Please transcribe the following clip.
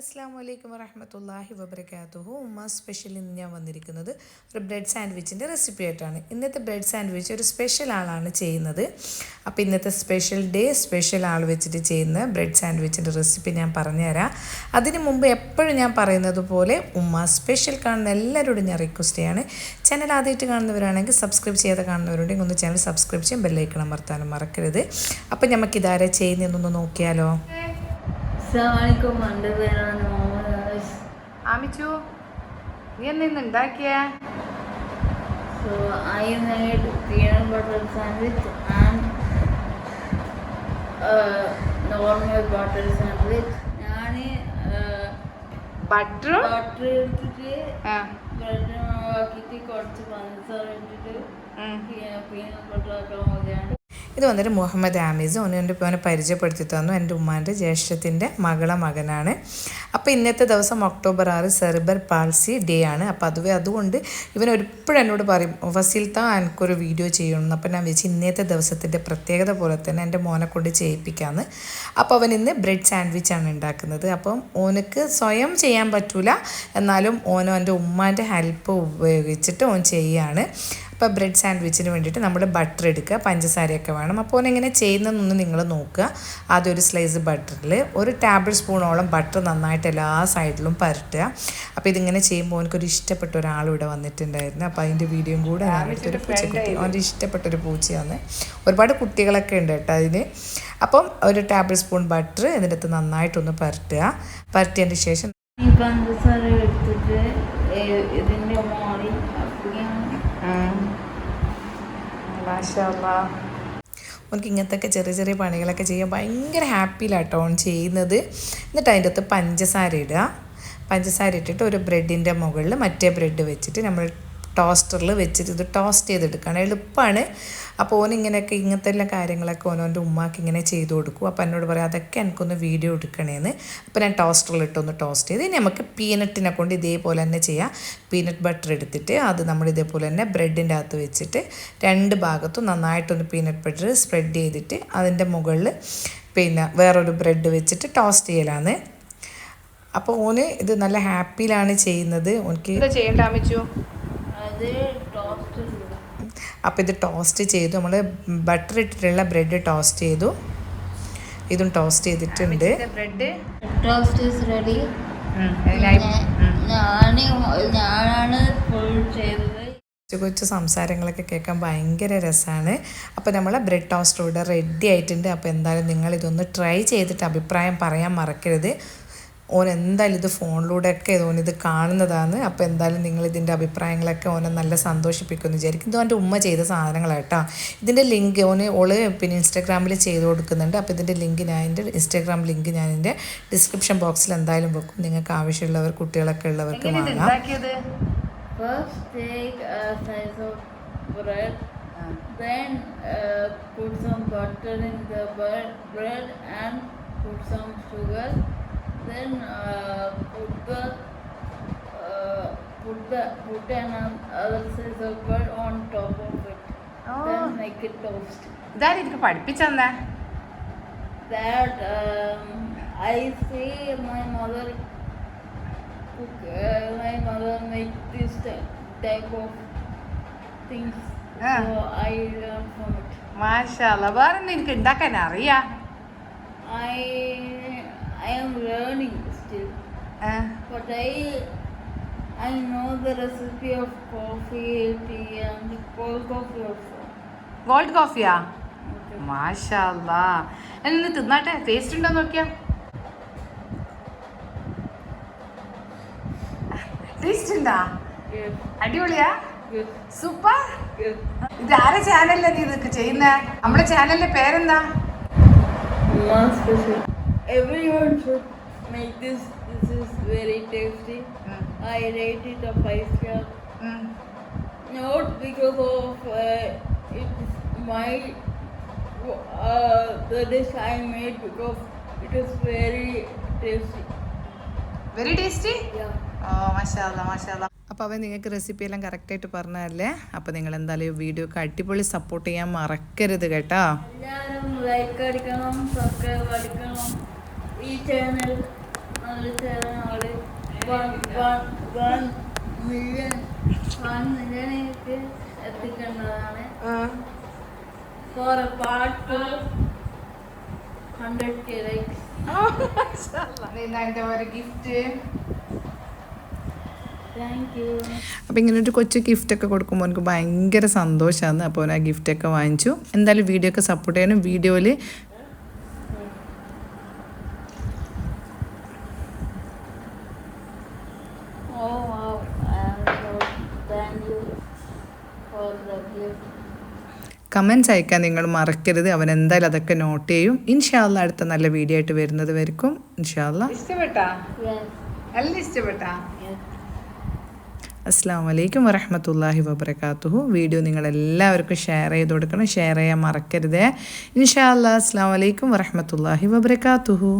അസ്സാം വലൈക്കും വറഹമത്തല്ലാഹി വബർക്കാത്തുഹു ഉമ്മ സ്പെഷ്യൽ ഇന്ന് ഞാൻ വന്നിരിക്കുന്നത് ഒരു ബ്രെഡ് സാൻഡ്വിച്ചിന്റെ റെസിപ്പി ആയിട്ടാണ്. ഇന്നത്തെ ബ്രെഡ് സാൻഡ്വിച്ച് ഒരു സ്പെഷ്യൽ ആളാണ് ചെയ്യുന്നത്. അപ്പോൾ ഇന്നത്തെ സ്പെഷ്യൽ ഡേ സ്പെഷ്യൽ ആൾ വെച്ചിട്ട് ചെയ്യുന്ന ബ്രെഡ് സാൻഡ്വിച്ചിന്റെ റെസിപ്പി ഞാൻ പറഞ്ഞുതരാം. അതിന് മുമ്പ് എപ്പോഴും ഞാൻ പറയുന്നത് പോലെ ഉമ്മ സ്പെഷ്യൽ കാണുന്ന എല്ലാവരോടും ഞാൻ റിക്വസ്റ്റ് ചെയ്യാണ്. ചാനൽ ആദ്യമായിട്ട് കാണുന്നവരാണെങ്കിൽ സബ്സ്ക്രൈബ് ചെയ്യാതെ കാണുന്നവരുണ്ടെങ്കിൽ ഒന്ന് ചാനൽ സബ്സ്ക്രൈബ് ചെയ്യാൻ ബെല്ലൈക്കണം അമർത്താനും മറക്കരുത്. അപ്പോൾ നമുക്ക് ഇതാരെ ചെയ്യുന്നതെന്നൊന്ന് നോക്കിയാലോ? അസ്സലാമലൈക്കും എന്റെ പേരാണ് ആമിച്ചു നീ എന്ന് ഇന്ന് ഉണ്ടാക്കിയ? So I peanut butter sandwich and uh, normal butter sandwich. ഞാൻ ബട്ടറും ബട്ടർ എടുത്തിട്ട് ബ്രെഡ് ആക്കിയിട്ട് കുറച്ച് പഞ്ചസാര ഇട്ടിട്ട് പീനട്ട് ബട്ടർ ആക്കാൻ മതിയാണ് ഇത് വന്നിട്ട് മുഹമ്മദ് ആമീസ് ഓന് എന്റെ അവനെ പരിചയപ്പെടുത്തി തന്നു. എന്റെ ഉമ്മാന്റെ ജ്യേഷ്ഠത്തിന്റെ മകളെ മകനാണ്. അപ്പോൾ ഇന്നത്തെ ദിവസം ഒക്ടോബർ ആറ് സെർബർ പാൽസി ഡേ ആണ്. അപ്പോൾ അതുവേ അതുകൊണ്ട് ഇവൻ എപ്പോഴും എന്നോട് പറയും ഫസിൽത്ത എനിക്കൊരു വീഡിയോ ചെയ്യണം. അപ്പോൾ ഞാൻ വിചാരിച്ചു ഇന്നത്തെ ദിവസത്തിന്റെ പ്രത്യേകത പോലെ തന്നെ എന്റെ മോനെ കൊണ്ട് ചെയ്യിപ്പിക്കാമെന്ന് അപ്പോൾ അവൻ ഇന്ന് ബ്രെഡ് സാൻഡ്വിച്ച് ആണ് ഉണ്ടാക്കുന്നത്. അപ്പം ഓനക്ക് സ്വയം ചെയ്യാൻ പറ്റൂല. എന്നാലും ഓനോ എന്റെ ഉമ്മാന്റെ ഹെൽപ്പ് ഉപയോഗിച്ചിട്ട് ഓൻ ചെയ്യാണ്. അപ്പോൾ ബ്രെഡ് സാൻഡ്വിച്ചിന് വേണ്ടിയിട്ട് നമ്മൾ ബട്ടർ എടുക്കുക. പഞ്ചസാരയൊക്കെ വേണം. അപ്പോൾ എങ്ങനെ ചെയ്യുന്നതെന്നൊന്ന് നിങ്ങൾ നോക്കുക. ആദ്യം ഒരു സ്ലൈസ് ബട്ടറിൽ ഒരു ടേബിൾ സ്പൂണോളം ബട്ടർ നന്നായിട്ട് എല്ലാ സൈഡിലും പരട്ടുക. അപ്പോൾ ഇതിങ്ങനെ ചെയ്യുമ്പോൾ എനിക്കൊരു ഇഷ്ടപ്പെട്ട ഒരാൾ ഇവിടെ വന്നിട്ടുണ്ടായിരുന്നു. അപ്പോൾ അതിന്റെ വീഡിയോയും കൂടെ ഒരു പൂച്ചക്കുട്ടി അവന്റെ ഇഷ്ടപ്പെട്ട ഒരു പൂച്ചയാണ്. ഒരുപാട് കുട്ടികളൊക്കെ ഉണ്ട് കേട്ടോ അതിന് അപ്പം ഒരു ടേബിൾ സ്പൂൺ ബട്ടർ ഇതിന്റെ അകത്ത് നന്നായിട്ടൊന്ന് പരട്ടുക. പരട്ടിയതിന് ശേഷം പഞ്ചസാര എടുത്തിട്ട് ഇതിന്റെ മോളിൽ അപ്പിക്കാൻ ഓനക്ക് ഇങ്ങനത്തെ ചെറിയ ചെറിയ പണികളൊക്കെ ചെയ്യാൻ ഭയങ്കര ഹാപ്പിയിലാട്ടോ ഓൺ ചെയ്യുന്നത്. എന്നിട്ട് അതിന്റെ അകത്ത് പഞ്ചസാര ഇടുക. പഞ്ചസാര ഇട്ടിട്ട് ഒരു ബ്രെഡിന്റെ മുകളിൽ മറ്റേ ബ്രെഡ് വെച്ചിട്ട് നമ്മൾ ടോസ്റ്ററിൽ വെച്ചിട്ട് ഇത് ടോസ്റ്റ് ചെയ്തെടുക്കണം എളുപ്പമാണ്. അപ്പോൾ ഓൻ ഇങ്ങനെയൊക്കെ ഇങ്ങനത്തെ എല്ലാ കാര്യങ്ങളൊക്കെ ഓനോന്റെ ഉമ്മാക്ക് ഇങ്ങനെ ചെയ്ത് കൊടുക്കും. അപ്പോൾ എന്നോട് പറയാം അതൊക്കെ എനിക്കൊന്ന് വീഡിയോ എടുക്കണേന്ന്. അപ്പോൾ ഞാൻ ടോസ്റ്ററിൽ ഇട്ടൊന്ന് ടോസ്റ്റ് ചെയ്ത് ഇനി നമുക്ക് പീനട്ടിനെ കൊണ്ട് ഇതേപോലെ തന്നെ ചെയ്യാം. പീനട്ട് ബട്ടർ എടുത്തിട്ട് അത് നമ്മൾ ഇതേപോലെ തന്നെ ബ്രെഡിന്റെ അകത്ത് വെച്ചിട്ട് രണ്ട് ഭാഗത്തും നന്നായിട്ടൊന്ന് പീനട്ട് ബട്ടർ സ്പ്രെഡ് ചെയ്തിട്ട് അതിന്റെ മുകളിൽ പിന്നെ വേറൊരു ബ്രെഡ് വെച്ചിട്ട് ടോസ്റ്റ് ചെയ്യലാണ് അപ്പോൾ ഓന് ഇത് നല്ല ഹാപ്പിയിലാണ് ചെയ്യുന്നത്. ഓനക്ക് ചെയ്യേണ്ട അമിച്ചു അപ്പോൾ ഇത് ടോസ്റ്റ് ചെയ്തു. നമ്മൾ ബട്ടർ ഇട്ടിട്ടുള്ള ബ്രെഡ് ടോസ്റ്റ് ചെയ്തു. ഇതും ടോസ്റ്റ് ചെയ്തിട്ടുണ്ട്. ബ്രെഡ് ടോസ്റ്റ് ഈസ് റെഡി ഞാൻ ഞാനാണ് ഫുൾ ചെയ്തത്. കൊച്ചു കൊച്ചു സംസാരങ്ങളൊക്കെ കേൾക്കാൻ ഭയങ്കര രസമാണ്. അപ്പോൾ നമ്മൾ ബ്രെഡ് ടോസ്റ്റ് ഇവിടെ റെഡി ആയിട്ടുണ്ട്. അപ്പോൾ എന്തായാലും നിങ്ങൾ ഇതൊന്ന് ട്രൈ ചെയ്തിട്ട് അഭിപ്രായം പറയാൻ മറക്കരുത്. ഓൻ എന്തായാലും ഇത് ഫോണിലൂടെയൊക്കെ ഓൻ ഇത് കാണുന്നതാണ്. അപ്പോൾ എന്തായാലും നിങ്ങൾ ഇതിന്റെ അഭിപ്രായങ്ങളൊക്കെ ഓനെ നല്ല സന്തോഷിപ്പിക്കുമെന്ന് വിചാരിക്കും. ഇത് ഓന്റെ ഉമ്മ ചെയ്ത സാധനങ്ങളാട്ടോ ഇതിന്റെ ലിങ്ക് ഓന് ഓൾ പിന്നെ ഇൻസ്റ്റാഗ്രാമിൽ ചെയ്ത് കൊടുക്കുന്നുണ്ട്. അപ്പോൾ ഇതിന്റെ ലിങ്ക് ഞാൻ എന്റെ ഇൻസ്റ്റാഗ്രാം ലിങ്ക് ഞാൻ എന്റെ ഡിസ്ക്രിപ്ഷൻ ബോക്സിൽ എന്തായാലും വെക്കും. നിങ്ങൾക്ക് ആവശ്യമുള്ളവർ കുട്ടികളൊക്കെ ഉള്ളവർക്ക് വാങ്ങാം. First take a slice of bread, then uh, put some butter in the bread and put some sugar. Then uh, put the uh, put the put another slice of bread on top of it. Then make it toast. ഇതാരും എനിക്ക് പഠിപ്പിച്ചെന്നാ That um, I see my mother cook. Uh, my mother make this ty- type of things. Ah. So I learn from it. വേറെന്താ എനിക്ക് ഉണ്ടാക്കാൻ അറിയാം I I am learning still, Uh, but I I know the recipe of coffee, tea, and cold coffee also. Cold കോഫിയാ. മാഷാല്ല എന്ന് തിന്നാട്ടെ taste ഉണ്ടോ നോക്കിയാ taste ഉണ്ടാ. അടിപൊളിയാ. Super. ഇത് ആരെ ചാനലിലാ നീ ഇതൊക്കെ ചെയ്യുന്നേ നമ്മുടെ ചാനലിന്റെ പേരെന്താ special. Everyone should make this. This is very tasty. Mm. I rate it a five star. Mm. Not because of uh, it's my uh, the dish I made because it is very tasty. Very tasty Yeah. ഓ മാഷാല്ല മാഷാല്ല അപ്പോൾ അവൻ നിങ്ങൾക്ക് recipe എല്ലാം കറക്റ്റായിട്ട് പറഞ്ഞതല്ലേ അപ്പോൾ നിങ്ങൾ എന്തായാലും വീഡിയോ ഒക്കെ അടിപൊളി സപ്പോർട്ട് ചെയ്യാൻ മറക്കരുത് കേട്ടോ എല്ലാവരും ലൈക്ക് അടിക്കണം സബ്സ്ക്രൈബ് അടിക്കണം ഈ channel channel എത്തിക്കേണ്ടതാണ്. For a part hundred K likes ഒരു ഗിഫ്റ്റ് അപ്പോൾ ഇങ്ങനെ ഒരു കൊച്ചു ഗിഫ്റ്റൊക്കെ കൊടുക്കുമ്പോൾ എനിക്ക് ഭയങ്കര സന്തോഷമാണ് അപ്പോൾ ഗിഫ്റ്റ് ഗിഫ്റ്റൊക്കെ വാങ്ങിച്ചു. എന്തായാലും വീഡിയോ ഒക്കെ സപ്പോർട്ട് ചെയ്യാനും വീഡിയോയിൽ Oh wow, and so thank you for the gift. Comments അയക്കാൻ നിങ്ങൾ മറക്കരുത്. അവൻ എന്തായാലും അതൊക്കെ നോട്ട് ചെയ്യും. ഇൻഷാല്ല അടുത്ത നല്ല വീഡിയോ ആയിട്ട് വരുന്നത് വരയ്ക്കും ഇൻഷാല്ല. അസ്സാം വലൈക്കും വരഹമത്തല്ലാഹി വബർക്കാത്തുഹു വീഡിയോ നിങ്ങൾ എല്ലാവർക്കും ഷെയർ ചെയ്ത് കൊടുക്കണം. ഷെയർ ചെയ്യാൻ മറക്കരുതേ. ഇൻഷാ അല്ലാ അസ്സാം വലൈക്കും വരഹമത്തല്ലാഹി വബർക്കാത്തുഹു